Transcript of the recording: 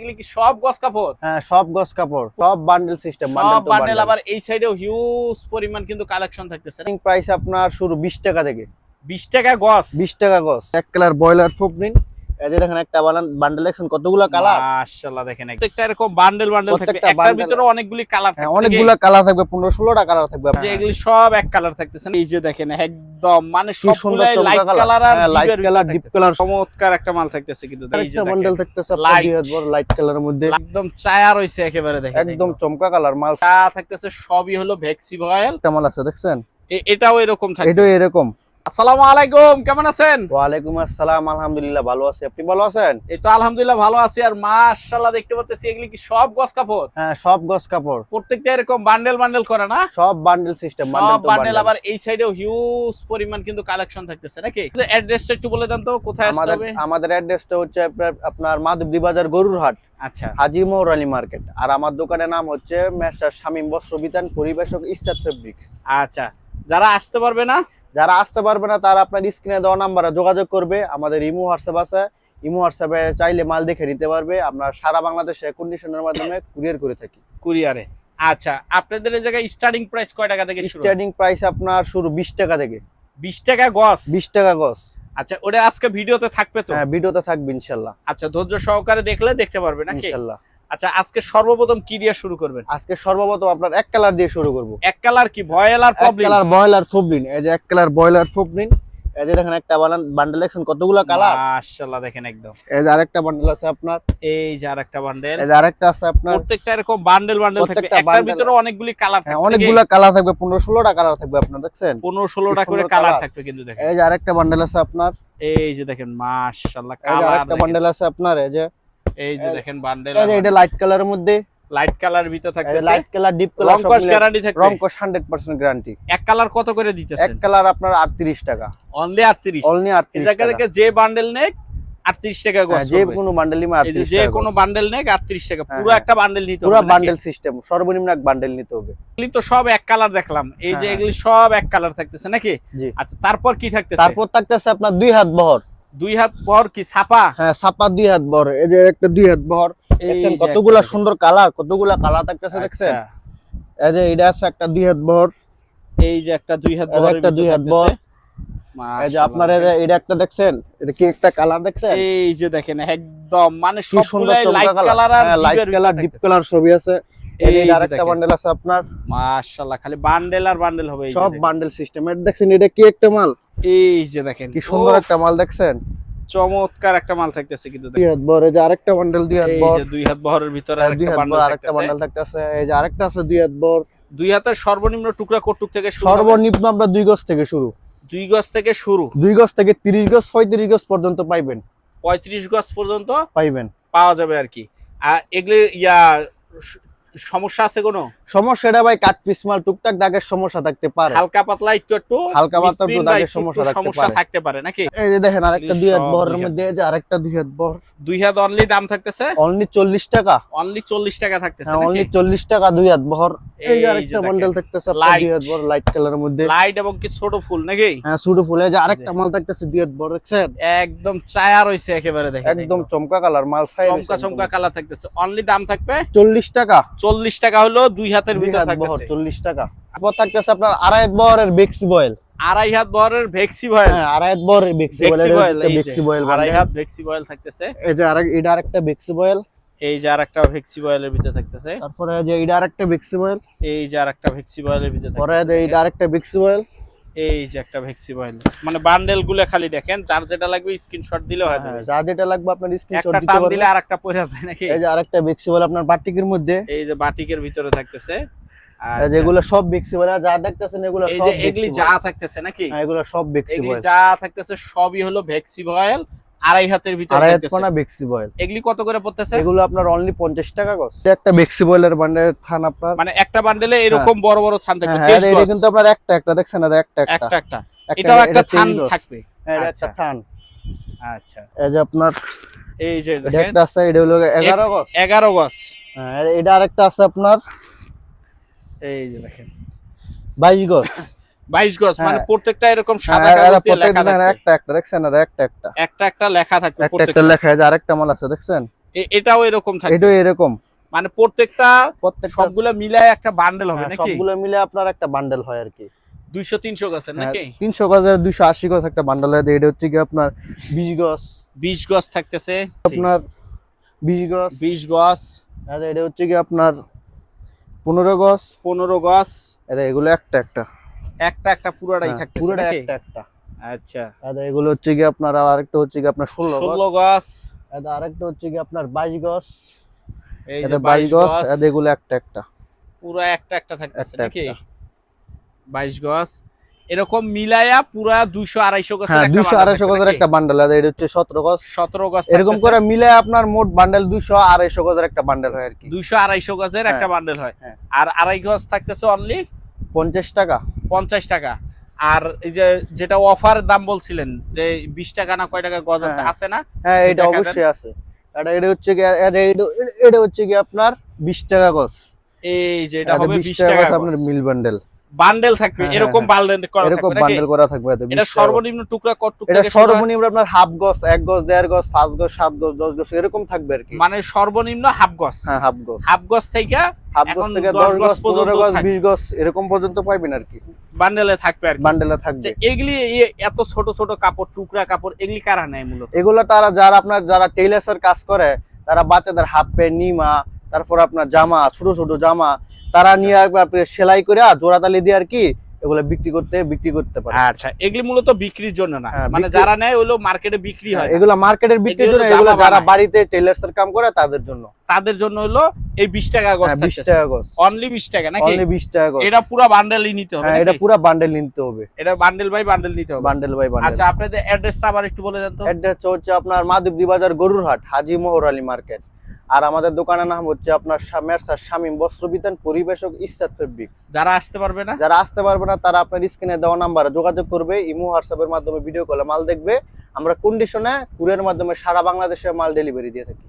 এগুলি কি সব গস কাপড়? হ্যাঁ সব গস কাপড় সব বান্ডেল সিস্টেম বান্ডেল আবার এই সাইডেও হিউজ পরিমাণ কিন্তু কালেকশন থাকতেছে। প্রাইস আপনার শুরু বিশ টাকা থেকে। বিশ টাকা গস বিশ টাকা গস এক কালার বয়লার ফুপ নিন এই যে দেখেন একটা বান্ডেল দেখছেন কতগুলো কালার মাশাআল্লাহ দেখেন প্রত্যেকটা এরকম বান্ডেল বান্ডেল থাকবে। একটার ভিতরে অনেকগুলি কালার হ্যাঁ থাকবে। অনেকগুলো কালার থাকবে পনেরো ষোলোটা কালার থাকবে যে এগুলি সব এক কালার থাকতেছে এই যে দেখেন একদম মানে কি সবগুলাই লাইট কালার আর ভিতরে deep থাকতেছে। colour। চমৎকার একটা মাল থাকতেছে কিন্তু এই যে বান্ডেল থাকতেছে Light। লাইট কালারের মধ্যে। একদম চায়া রইছে একেবারে দেখেন একদম চমকা কালার মাল। চা থাকতেছে সবই হলো ভ্যাক্সি ভয়েল মাল আছে দেখছেন? এটাও এরকম থাকবে। এটাও এরকম। আসসালামু আলাইকুম কেমন আছেন? ওয়ালাইকুম আসসালাম আলহামদুলিল্লাহ ভালো আছি। আপনি ভালো আছেন? এই তো আলহামদুলিল্লাহ ভালো আছি আর মাশাআল্লাহ দেখতে পাচ্ছি এগুলি কি সব গস কাপড়? হ্যাঁ সব গস কাপড়। প্রত্যেকটা এরকম বান্ডেল বান্ডেল করে না? সব বান্ডেল সিস্টেম বান্ডেল বান্ডেল আবার এই সাইডেও হিউজ পরিমাণ কিন্তু কালেকশন থাকতেছে নাকি? অ্যাড্রেসটা একটু বলে দেন তো কোথায় আসতে আমাদের হবে? আমাদের অ্যাড্রেসটা হচ্ছে আপনার মাধবদী বাজার গরুরহাট আচ্ছা। হাজি মোর আলী মার্কেট আর আমার দোকানের নাম হচ্ছে মেসার শামীম বস্ত্র বিতান পরিবেশক ইস্তার ফেব্রিক্স আচ্ছা যারা আসতে পারবে না যারা আসতে পারবে না তারা আপনার স্ক্রিনে দেওয়া নাম্বারে যোগাযোগ করবে। আমাদের ইমো হোয়াটসঅ্যাপ আছে। ইমো হোয়াটসঅ্যাপে চাইলে মাল দেখে নিতে পারবে। আমরা সারা বাংলাদেশে কন্ডিশনের মাধ্যমে কুরিয়ার করে থাকি। কুরিয়ারে আচ্ছা আপনাদের এই জায়গায় স্টার্টিং প্রাইস কয় টাকা থেকে শুরু? স্টার্টিং প্রাইস আপনার শুরু বিশ টাকা থেকে। বিশ টাকা গস? বিশ টাকা গজ আচ্ছা ওটা আজকে ভিডিওতে থাকবে তো? হ্যাঁ ভিডিওতে থাকবে ইনশাল্লাহ। আচ্ছা ধৈর্য সহকারে দেখলে দেখতে পারবে নাকি? ইনশাল্লাহ। আচ্ছা আজকে সর্বপ্রথম কি দিয়ে শুরু করবেন? আজকে সর্বপ্রথম আপনার এক কালার দিয়ে শুরু করব। এক কালার কি আর এক প্রবলেম কালার বয়লার ফুবলিন। এই যে এক কালার বয়লার ফুবলিন এই যে দেখেন একটা বান্ডেল দেখছেন কতগুলো কালার? মাশাআল্লাহ দেখেন একদম। এই যে আরেকটা বান্ডেল আছে আপনার। এই যে আরেকটা বান্ডেল এই যে আরেকটা আছে আপনার। প্রত্যেকটা এরকম বান্ডেল বান্ডেল থাকবে। একটার ভিতরে অনেকগুলি কালার হ্যাঁ থাকবে অনেকগুলো কালার থাকবে। পনেরো ষোলোটা কালার থাকবে আপনার দেখছেন? পনেরো ষোলোটা কি করে কালার থাকবে কিন্তু দেখেন। এই যে আরেকটা বান্ডেল আছে আপনার। এই যে দেখেন মাশাআল্লাহ কালার আরেকটা বান্ডেল আছে আপনার এই যে এই যে দেখেন বান্ডেল এটা লাইট কালারের মধ্যে। লাইট কালার ভিতর থাকতেছে। লাইট কালার ডিপ কালার রং কস গ্যারান্টি থাকবে রং কস হান্ড্রেড পার্সেন্ট গ্যারান্টি এক কালার কত করে এক কালার আপনার আটত্রিশ টাকা। অনলি 38 অনলি এই আটত্রিশ জায়গা টাকা। থেকে যে বান্ডেল নেক 38 টাকা হ্যাঁ, গস যে কোনো বান্ডেল নিবে এই যে আটত্রিশ যে টাকা কোনো বান্ডেল নেক 38 টাকা। হ্যাঁ, পুরো হ্যাঁ। একটা বান্ডেল নিতে পুরো হবে নাকি? বান্ডেল সিস্টেম সর্বনিম্ন এক বান্ডেল নিতে হবে। এগুলি তো সব এক কালার দেখলাম। এই যে এগুলি সব এক কালার থাকতেছে নাকি? আচ্ছা তারপর কি থাকতেছে? তারপর থাকতেছে আপনার দুই হাত বহর। দুই হাত পর কি? ছাপা? হ্যাঁ সাপা দুই হাত বহর এই যে একটা দুই হাত বহর দেখছেন কতগুলা সুন্দর কালার কতগুলা কালার থাকতেছে দেখছেন? আচ্ছা, এই যে এটা আছে একটা দুই হাত বহর এই যে একটা দুই হাত বহরের একটা দুই হাত। বহর। এই যে আপনার এটা একটা দেখছেন? এটা কি একটা কালার দেখছেন? এই যে দেখেন একদম মানে সবগুলাই লাইট কালার। আর লাইট কালার ডিপ কালার ছবি আছে। এই আরেকটা বান্ডেল আছে আপনার। মাশাআল্লাহ খালি বান্ডেল আর বান্ডেল হবে সব বান্ডেল সিস্টেম এটা দেখছেন এটা কি একটা মাল? এই যে দেখেন কি সুন্দর একটা মাল দেখছেন? চমৎকার একটা মাল থাকতেছে কিন্তু দুই হাত বহর যে আরেকটা বান্ডেল দুই হাত এই যে দুই হাত বহরের ভিতরে হ্যাঁ, আরেকটা বান্ডেল আরেকটা থাকতেছে। বান্ডেল থাকতেছে এই যে আরেকটা আছে দুই হাত বহর দুই হাতের সর্বনিম্ন টুকরা কটুক থেকে শুরু সর্বনিম্ন আমরা দুই গজ থেকে শুরু। দুই গজ থেকে শুরু। দুই গজ থেকে তিরিশ গজ পঁয়ত্রিশ গজ পর্যন্ত পাইবেন। পঁয়ত্রিশ গজ পর্যন্ত পাইবেন। পাওয়া যাবে আর কি। আর এগুলি ইয়া সমস্যা আছে কোনো? সমস্যাটা ভাই কাট পিস মাল টুকটাক দাগের সমস্যা থাকতে পারে। হালকা পাতলা একটু একটু হালকা পাতলা একটু দাগের সমস্যা থাকতে সমস্যা পারে। থাকতে পারে নাকি? এই যে দেখেন আরেকটা দুই হাত বহরের মধ্যে এই যে আরেকটা দুই হাত বহর। দুই হাত অনলি দাম থাকতেছে? অনলি চল্লিশ টাকা। অনলি চল্লিশ টাকা থাকতেছে হ্যাঁ নাকি? অনলি চল্লিশ টাকা দুই হাত বহর। এই যে আরেকটা বান্ডেল থাকতেছে আপনার দুই হাত বহর লাইট কালারের মধ্যে। লাইট এবং কি ছোট ফুল নাকি? হ্যাঁ শুরু ফুলে। যে আরেকটা মাল থাকতেছে দুই হাত বহর দেখছেন? একদম চায়া রয়েছে একেবারে দেখেন একদম চমকা কালার মাল সাইজ চমকা চমকা কালার থাকতেছে। অনলি দাম থাকবে? চল্লিশ টাকা। চল্লিশ টাকা হলো দুই হাতের ভিতরে থাকতেছে। চল্লিশ টাকা। তারপর থাকতেছে আপনার আড়াই বহরের বেক্সি বয়েল। আড়াই হাত বহরের ভেক্সি বয়েল। হ্যাঁ আড়াই হাত বহরের ভেক্সি বয়েল যে, বয়েল আড়াই হাত ভেক্সি বয়েল থাকতেছে। এই যে আরেক এটা আরেকটা ভেক্সি বয়েল। এই যে আর একটা ভেক্সি বয়েলের ভিতরে থাকতেছে। তারপরে যে এটা আরেকটা ভেক্সি বয়েল। এই যে আর একটা ভেক্সি বয়েলের ভিতরে পরে এই থাকতেছে আরেকটা বেক্সি বয়েল। এই যে একটা ভেক্সি ভয়েল মানে বান্ডেলগুলো খালি দেখেন যার যেটা লাগবে স্ক্রিনশট দিলে হয় হ্যাঁ, যা যেটা লাগবে আপনার স্ক্রিনশট দিতে পারবেন। দিলে আরেকটা পড়ে যায় নাকি? এই যে আরেকটা ভেক্সি বয়েল আপনার বাটিকের মধ্যে। এই যে বাটিকের ভিতরে থাকতেছে। এই আচ্ছা। যেগুলো সব বেক্সি বয়েল যা দেখতেছেন এগুলো সব যে এগুলি যা থাকতেছে নাকি? হ্যাঁ, এগুলো সব বেক্সি এগুলি বয়েল যা থাকতেছে সবই হলো ভেক্সি ভয়েল আড়াই হাতের ভিতরে আড়াই হাত কোনা বেক্সি বয়েল এগুলি কত করে পড়তেছে? এগুলো আপনার অনলি 50 টাকা গস একটা বেক্সি বয়েলের বান্ডেলের থান আপনার। মানে একটা বান্ডেলে হ্যাঁ। এরকম বড় বড় থান থাকবে হ্যাঁ, 23 গস কিন্তু আপনার একটা একটা দেখছেন না? একটা একটা। একটা একটা। এটাও একটা থান থাকবে। এটা একটা হ্যাঁ, আচ্ছা। থান। আচ্ছা। এই যে আপনার এই যে দেখেন। একটা আছে এটা হলো 11 গস 11 গস হ্যাঁ এটা আরেকটা আছে আপনার এই যে দেখেন। 22 গস 22 গজ মানে হ্যাঁ। প্রত্যেকটা এরকম হ্যাঁ, একটা একটা দেখছেন আর একটা একটা। একটা একটা লেখা থাকে একটা লেখা আছে আরেকটা মাল আছে দেখছেন? এটাও এরকম থাকে এটাও এরকম। মানে প্রত্যেকটা প্রত্যেক সবগুলো মিলে একটা বান্ডেল হবে হ্যাঁ, সবগুলো মিলে আপনার একটা বান্ডেল হয় আর কি। 200 300 গজ নাকি? 300 গজ আর 280 গজ একটা বান্ডেল হয় এটা হচ্ছে কি আপনার 20 গজ। 20 গজ থাকতেছে। আপনার 20 গজ। 20 গজ। আর এটা হচ্ছে কি আপনার 15 গজ। 15 গজ। এটা এগুলো একটা একটা। একটা একটা পুরোটাই হ্যাঁ, থাকতেছে পুরোটা একটা একটা। আচ্ছা। আর এগুলো হচ্ছে কি আপনার আরেকটা হচ্ছে কি আপনার ষোলো গজ। ষোলো গজ। এটা আরেকটা হচ্ছে কি আপনার বাইশ গাছ এই যে বাইশ বাইশ গজ গজ। এগুলো একটা একটা। পুরো একটা একটা থাকতেছে একটা নাকি? একটা। বাইশ গজ। এরকম মিলায়া পুরা দুইশো আড়াইশো গজ হ্যাঁ দুইশো আড়াইশো গজের একটা বান্ডেল আর এটা হচ্ছে সতেরো গজ। সতেরো গজ এরকম করে মিলে আপনার মোট বান্ডেল দুইশো আড়াইশো গজের একটা বান্ডেল হয় আর কি। দুইশো আড়াইশো গাছের একটা হ্যাঁ, বান্ডেল হয়। হ্যাঁ। আর আড়াই গজ থাকতেছে অনলি পঞ্চাশ টাকা। পঞ্চাশ টাকা। আর এই যে যেটা অফার দাম বলছিলেন যে বিশ টাকা না কয় টাকা গজ আছে হ্যাঁ। আছে না? হ্যাঁ এটা অবশ্যই আছে। এটা এটা হচ্ছে কি এটা হচ্ছে কি আপনার বিশ টাকা গজ। এই যে এটা হবে বিশ টাকা আপনার মিল বান্ডেল বান্ডেল থাকবে হ্যাঁ, এরকম হ্যাঁ, বান্ডেল করা এরকম বান্ডেল করা থাকবে এটা 20। সর্বনিম্ন টুকরা কত টুকরা এটা হয়? সর্বনিম্ন আপনার হাফ গজ এক গজ দেড় গজ পাঁচ গজ সাত গজ দশ গজ এরকম থাকবে আর কি। মানে সর্বনিম্ন হাফ গজ। হ্যাঁ হাফ গজ। হাফ গজ থেকে হাফ গজ থেকে 10 দশ গজ গজ পনেরো পর্যন্ত গজ থাকে। বিশ গজ এরকম পর্যন্ত পাইবেন আর কি। বান্ডেলে থাকবে আর কি। বান্ডেলে থাকবে। এগুলি এত ছোট ছোট কাপড় টুকরা কাপড় এগুলি কারা নেয় মূলত? এগুলো তারা যারা আপনার যারা টেইলার্সের কাজ করে তারা বাচ্চাদের হাফ প্যান্ট নিমা তারপর আপনার জামা ছোট ছোট জামা তারা নিয়ে আপনি সেলাই করে জোড়াতালি দিয়ে আর কি এগুলো বিক্রি করতে বিক্রি করতে পারে। আচ্ছা এগুলি মূলত বিক্রির জন্য না। হ্যাঁ, মানে যারা নেয় ওগুলো মার্কেটে বিক্রি হয়। এগুলো মার্কেটের বিক্রির এগুলো জন্য এগুলো যারা বাড়িতে টেইলার্স এর কাম করে তাদের জন্য। তাদের জন্য হলো এই বিশ টাকা গজ হ্যাঁ, টাকা গজ। অনলি বিশ টাকা নাকি? অনলি বিশ টাকা গজ। এটা পুরো বান্ডেলই নিতে হবে হ্যাঁ এটা পুরো বান্ডেল নিতে হবে। এটা বান্ডেল বাই বান্ডেল নিতে হবে। বান্ডেল বাই বান্ডেল আচ্ছা আপনাদের অ্যাড্রেসটা আবার একটু বলে দেন তো। অ্যাড্রেস হচ্ছে আপনার মাধবদী বাজার গরুরহাট হাজি মোহর আলী মার্কেট আর আমাদের দোকানের নাম হচ্ছে আপনার মেরসার শামীম বস্ত্র বিতান পরিবেশক ইস্তাদ ফেব্রিক্স। যারা আসতে পারবে না? যারা আসতে পারবে না তারা আপনার স্ক্রিনে দেওয়া নাম্বারে যোগাযোগ করবে ইমো হোয়াটসঅ্যাপের মাধ্যমে ভিডিও কলে মাল দেখবে। আমরা কন্ডিশনে কুরের মাধ্যমে সারা বাংলাদেশে মাল ডেলিভারি দিয়ে থাকি।